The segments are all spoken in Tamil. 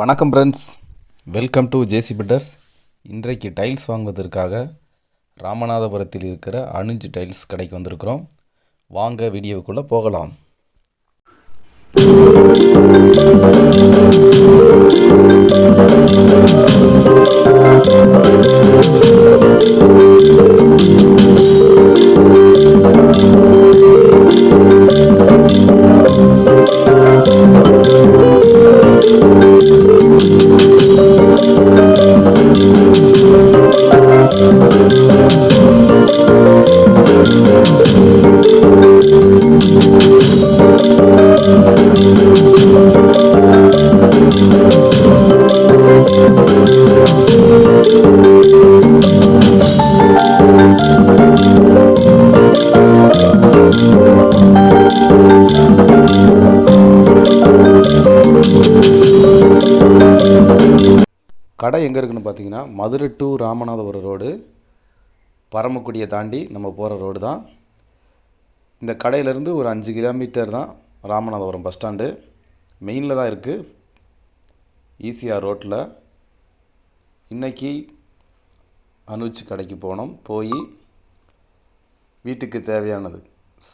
வணக்கம் friends welcome to JC fitters இன்றைக்கு டைல்ஸ் வாங்குவதற்காக ராமநாதபுரத்தில் இருக்கிற அனுஜ் டைல்ஸ் கடைக்கு வந்திருக்கிறோம். வாங்க வீடியோவுக்குள்ளே போகலாம். கடை எங்கே இருக்குன்னு பார்த்தீங்கன்னா மதுரை டு ராமநாதபுரம் ரோடு பரமக்குடியை தாண்டி நம்ம போகிற ரோடு தான். இந்த கடையிலேருந்து ஒரு அஞ்சு கிலோமீட்டர் தான் ராமநாதபுரம் பஸ் ஸ்டாண்டு மெயினில் தான் இருக்குது ஈசிஆர் ரோட்டில் இன்றைக்கி அனுஜ் கடைக்கு போனோம். போய் வீட்டுக்கு தேவையானது.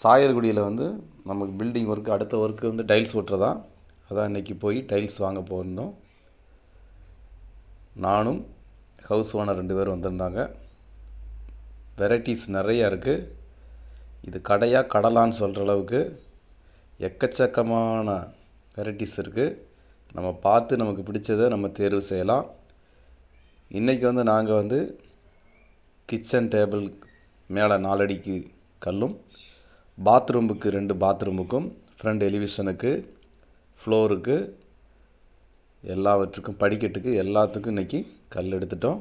சாயல்குடியில் வந்து நமக்கு பில்டிங் ஒர்க்கு அடுத்த ஒர்க்கு வந்து டைல்ஸ் ஒட்டுறதா அதான் இன்றைக்கி போய் டைல்ஸ் வாங்க போயிருந்தோம். நானும் ஹவுஸ் ஓனர் ரெண்டு பேரும் வந்திருந்தாங்க. வெரைட்டிஸ் நிறையா இருக்குது இது கடையாக கடலான்னு சொல்கிற அளவுக்கு எக்கச்சக்கமான வெரைட்டிஸ் இருக்குது நம்ம பார்த்து நமக்கு பிடிச்சதை நம்ம தேர்வு செய்யலாம். இன்றைக்கி வந்து நாங்கள் வந்து கிச்சன் டேபிள் மேலே நாலடிக்கு கல்லும் பாத்ரூமுக்கு ரெண்டு பாத்ரூமுக்கும் ஃப்ரண்ட் எலிவேஷனுக்கு ஃப்ளோருக்கு எல்லாவற்றுக்கும் படிக்கட்டுக்கு எல்லாத்துக்கும் இன்றைக்கி கல் எடுத்துட்டோம்.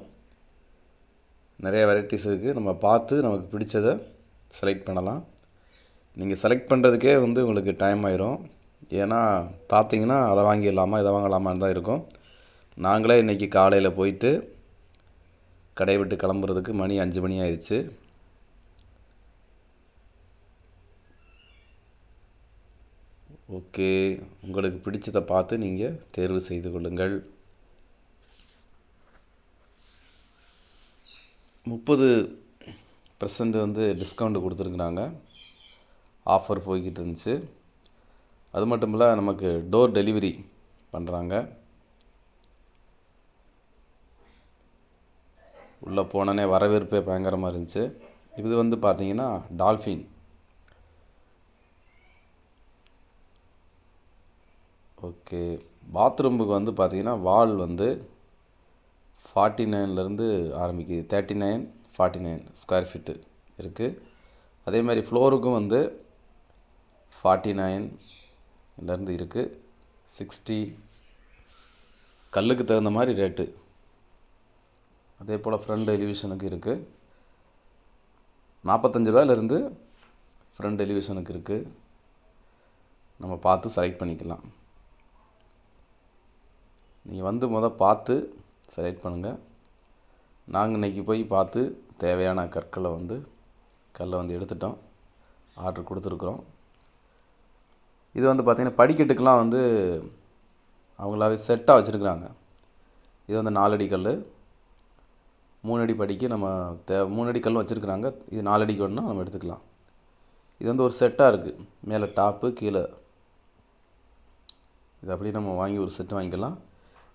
நிறைய வெரைட்டிஸ் இருக்குது நம்ம பார்த்து நமக்கு பிடிச்சதை செலக்ட் பண்ணலாம். நீங்கள் செலக்ட் பண்ணுறதுக்கே வந்து உங்களுக்கு டைம் ஆயிரும். ஏன்னா பார்த்தீங்கன்னா அதை வாங்கிடலாமா இதை வாங்கலாமான்னு தான் இருக்கும். நாங்களே இன்றைக்கி காலையில் போயிட்டு கடை விட்டு கிளம்புறதுக்கு மணி அஞ்சு மணி ஆயிடுச்சு. ஓகே. உங்களுக்கு பிடிச்சதை பார்த்து நீங்கள் தேர்வு செய்து கொள்ளுங்கள். முப்பது பர்சன்ட் வந்து டிஸ்கவுண்ட் கொடுத்துருக்குறாங்க. ஆஃபர் போய்கிட்டு இருந்துச்சு. அது மட்டும் இல்லை நமக்கு டோர் டெலிவரி பண்ணுறாங்க உள்ளே போனோன்னே வரவேற்பே பயங்கரமாக இருந்துச்சு. இது வந்து பார்த்தீங்கன்னா டால்ஃபின் ஓகே. பாத்ரூமுக்கு வந்து பார்த்தீங்கன்னா வால் வந்து ஃபார்ட்டி நைன்லேருந்து ஆரம்பிக்குது. Thirty nine forty nine square feet இருக்குது அதே மாதிரி ஃப்ளோருக்கும் வந்து ஃபார்ட்டி நைன்லேருந்து இருக்குது சிக்ஸ்டி கல்லுக்கு தகுந்த மாதிரி ரேட்டு அதே போல் ஃப்ரண்ட் எலிவேஷனுக்கு இருக்குது நாற்பத்தஞ்சு ரூபாயிலேருந்து ஃப்ரண்ட் எலிவேஷனுக்கு இருக்குது நம்ம பார்த்து செலக்ட் பண்ணிக்கலாம். நீங்கள் வந்து மொதல் பார்த்து செலக்ட் பண்ணுங்கள் நாங்கள் இன்றைக்கி போய் பார்த்து தேவையான கற்களை வந்து கல்லை வந்து எடுத்துட்டோம். ஆர்டர் கொடுத்துருக்குறோம். இது வந்து பார்த்திங்கன்னா படிக்கட்டுக்கெலாம் வந்து அவங்களாவே செட்டாக வச்சுருக்குறாங்க. இது வந்து நாலடி கல் மூணடி படிக்கு நம்ம தே மூணடி கல்லும் கல் வச்சுருக்குறாங்க. இது நாலடிக்கு வேணும்னா நம்ம எடுத்துக்கலாம். இது வந்து ஒரு செட்டாக இருக்குது மேலே டாப்பு கீழே. இது அப்படியே நம்ம வாங்கி ஒரு செட்டு வாங்கிக்கலாம்.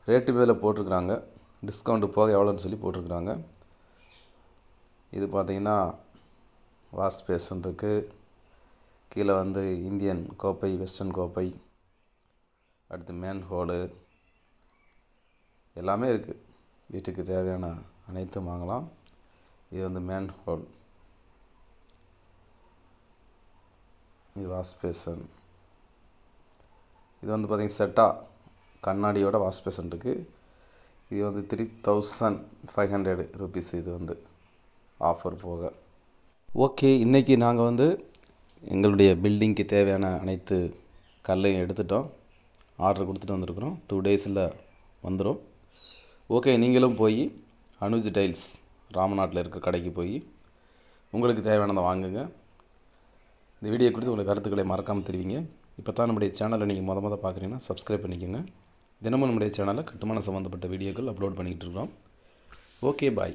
ரேட்டு மேலே போட்டிருக்குறாங்க. டிஸ்கவுண்ட்டு போக எவ்வளோன்னு சொல்லி போட்டிருக்குறாங்க. இது பார்த்திங்கன்னா வாஷ் பேசன் இருக்குது கீழே வந்து இந்தியன் கோப்பை வெஸ்டர்ன் கோப்பை அடுத்து மேன் ஹோலு எல்லாமே இருக்குது வீட்டுக்கு தேவையான அனைத்தும் வாங்கலாம். இது வந்து மேன் ஹோல் இது வாஷ் பேசன். இது வந்து பார்த்திங்கன்னா செட்டாக கண்ணாடியோட வாஷ் பேசன் இருக்குது இது வந்து three thousand five hundred rupees இது வந்து ஆஃபர் போக. ஓகே இன்றைக்கி நாங்கள் வந்து எங்களுடைய பில்டிங்க்கு தேவையான அனைத்து கல்லையும் எடுத்துட்டோம். ஆர்டர் கொடுத்துட்டு வந்திருக்கிறோம். டூ டேஸில் வந்துடும் ஓகே நீங்களும் போய் அனுஜ் டைல்ஸ் ராமநாட்டில் இருக்க கடைக்கு போய் உங்களுக்கு தேவையானதை வாங்குங்க. இந்த வீடியோ குறித்து உங்களுக்கு கருத்துக்களை மறக்காமல் தெரிவிங்க. இப்போ தான் நம்முடைய சேனலை நீங்கள் மொதல் மொதல் பார்க்குறீங்கன்னா சப்ஸ்கிரைப் பண்ணிக்கோங்க. தினமும் நம்முடைய சேனலில் கட்டுமான சம்மந்தப்பட்ட வீடியோக்கள் அப்லோட் பண்ணிகிட்டு இருக்கிறோம். Okay bye